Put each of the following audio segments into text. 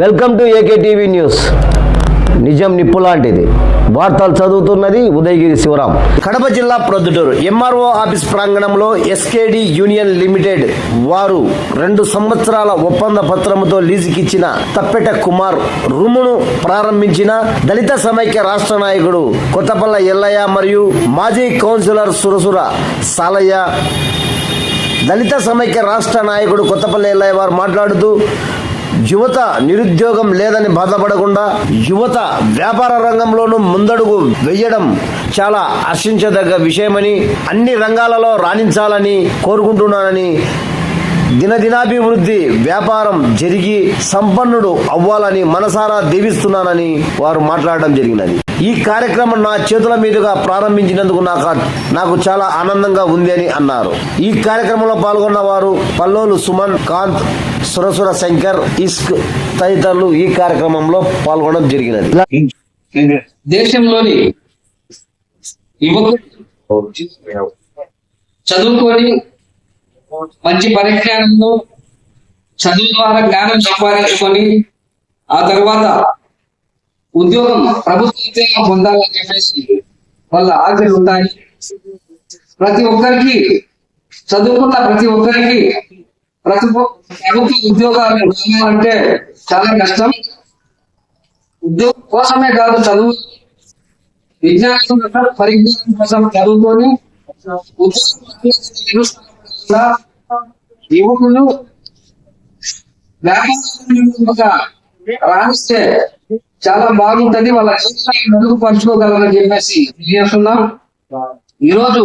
Welcome to AK TV news. నిజం నిప్పు లాంటిది. వార్తలు చదువుతున్నది ఉదయగిరి శివరాం. కడప జిల్లా ప్రొద్దుటూరు ఎంఆర్ఓ ఆఫీస్ ప్రాంగణంలో ఎస్కేడి యూనియన్ లిమిటెడ్ వారు రెండు సంవత్సరాల ఒప్పంద పత్రముతో లీజుకిచ్చిన తప్పెట కుమార్ రూమును ప్రారంభించిన దళిత సమైక్య రాష్ట్ర నాయకుడు కొత్తపల్ల ఎల్లయ్య మరియు మాజీ కౌన్సిలర్ సురసుర సాలయ్య. దళిత సమైక్య రాష్ట్ర నాయకుడు కొత్తపల్లి ఎల్లయ్య వారు మాట్లాడుతూ యువత నిరుద్యోగం లేదని బాధపడకుండా యువత వ్యాపార రంగంలోనూ ముందడుగు వెయ్యడం చాలా హర్షించదగ్గ విషయమని అన్ని రంగాలలో రాణించాలని కోరుకుంటున్నానని దినదినాభివృద్ధి వ్యాపారం జరిగి సంపన్నుడు అవ్వాలని మనసారా దీవిస్తున్నానని వారు మాట్లాడడం జరిగినది. ఈ కార్యక్రమం నా చేతుల మీదుగా ప్రారంభించినందుకు నాకు నాకు చాలా ఆనందంగా ఉంది అని అన్నారు. ఈ కార్యక్రమంలో పాల్గొన్న వారు పల్లోలు సుమన్ కాంత్ సురసుర శంకర్ ఇస్క్ తదితరులు ఈ కార్యక్రమంలో పాల్గొనడం జరిగినది. దేశంలోని యువకులు చదువుకొని మంచి పరిజ్ఞానంలో చదువు ద్వారా జ్ఞానం సంపాదించుకొని ఆ తర్వాత ఉద్యోగం ప్రభుత్వ ఉద్యోగం పొందాలని చెప్పేసి వాళ్ళ ఆశలు ఉంటాయి. ప్రతి ఒక్కరికి చదువుకున్న ప్రతి ఒక్కరికి ప్రతి ప్రభుత్వ ఉద్యోగాలు రావాలంటే చాలా కష్టం. ఉద్యోగం కోసమే కాదు చదువు. విజ్ఞానం కోసం, పరిజ్ఞానం కోసం చదువుకొని ఉద్యోగం యువకులు వ్యాపారం రాణిస్తే చాలా బాగుంటది వాళ్ళ జీవితాన్ని మెరుగుపరుచుకోగలరని చెప్పేసి చేస్తున్నాం ఈరోజు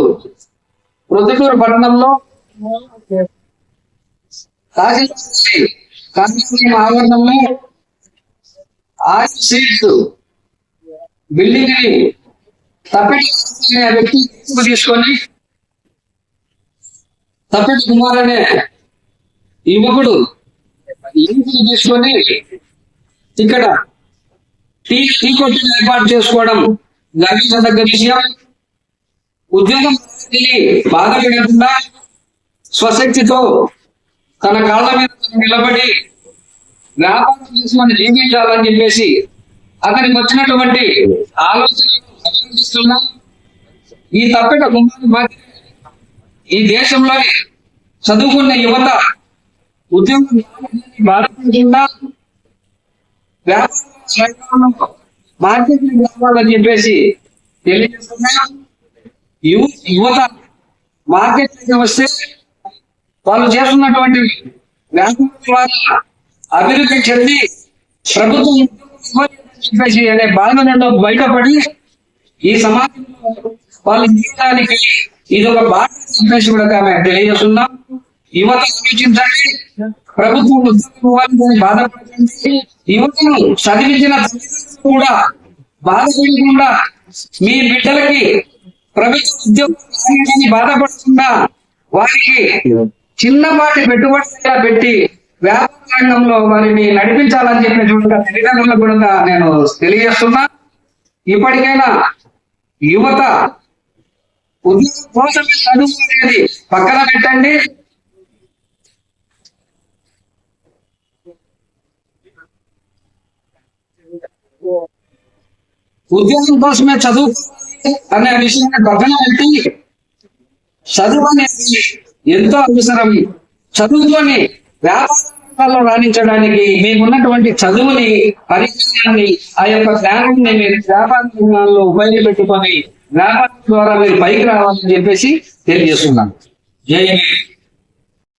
ప్రొద్దుటూరు పట్టణంలో కాశీ ఆవరణంలో ఆరు సీట్స్ బిల్డింగ్ని తప్పెటి వ్యక్తి తీసుకొని తప్పెటి కుమార్ అనే యువకుడు ఇంటిని తీసుకొని ఇక్కడ టీ టీ కొట్టిన ఏర్పాటు చేసుకోవడం గర్వించదగ్గ విషయం. ఉద్యోగం బాధపడకుండా స్వశక్తితో తన కాళ్ళ మీద నిలబడి వ్యాపారం చేసుకొని జీవించాలని చెప్పేసి అతనికి వచ్చినటువంటి ఆలోచనలు అభినందిస్తున్నా ఈ తప్పిట గుమ్మాన్ని ఈ దేశంలోని చదువుకున్న యువత ఉద్యోగం బాధపడకుండా వ్యాపార రంగంలో మార్కెటింగ్ చెప్పేసి తెలియజేస్తున్నా. యువ యువత మార్కెటింగ్ వస్తే వాళ్ళు చేస్తున్నటువంటి వ్యాపారం ద్వారా అభివృద్ధి చెంది ప్రభుత్వం చెప్పేసి అనే బాధ నుండి బయటపడి ఈ సమాజంలో వాళ్ళ జీవితానికి ఇది ఒక బాధ చెప్పేసి కూడా ఆమె తెలియజేస్తున్నాం. యువత ఆలోచించండి ప్రభుత్వం ఉద్యోగం ఇవ్వాలని బాధపడుతుంది యువతను చదివించిన కూడా బాధపడకుండా మీ బిడ్డలకి ప్రభుత్వ ఉద్యోగం బాధపడకుండా వారికి చిన్నపాటి పెట్టుబడి పెట్టి వ్యాపార రంగంలో వారిని నడిపించాలని చెప్పినటువంటి తల్లిదండ్రులకు కూడా నేను తెలియజేస్తున్నా. ఇప్పటికైనా యువత ఉద్యోగం కోసమే చదువు అనేది పక్కన పెట్టండి. ఉద్యోగం కోసమే చదువు అనే విషయాన్ని పక్కన పెట్టి చదువు అనేది ఎంతో అవసరం. చదువుకొని వ్యాపారంలో రాణించడానికి మీకున్నటువంటి చదువుని పరిజ్ఞానాన్ని ఆ యొక్క జ్ఞానాన్ని మీరు వ్యాపార రంగాల్లో ఉపయోగపెట్టుకొని వ్యాపారం ద్వారా మీరు పైకి రావాలని చెప్పేసి తెలియజేస్తున్నాను. జై హింద్.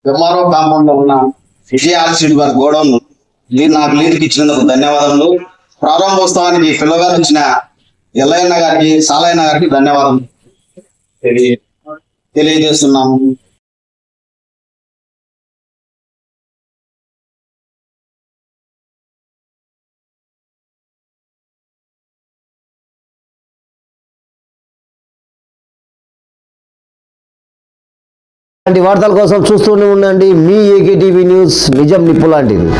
ఎంఆర్ఓ కాంపౌండ్లో ఉన్న విజయ ఆర్సిడ్ గారి గోడౌన్ లీడ్ నాకు లీడ్కి ఇచ్చినందుకు ధన్యవాదములు. ప్రారంభోత్సవానికి పిల్లగారు ఇచ్చిన ఎల్లయ్యన్న గారికి సాలయ్యన్న గారికి ధన్యవాదం. తెలియ- తెలియజేస్తున్నాము. ఇలాంటి వార్తల కోసం చూస్తూనే ఉండండి. మీ ఏకే టీవీ న్యూస్ నిజం నిప్పు లాంటిది.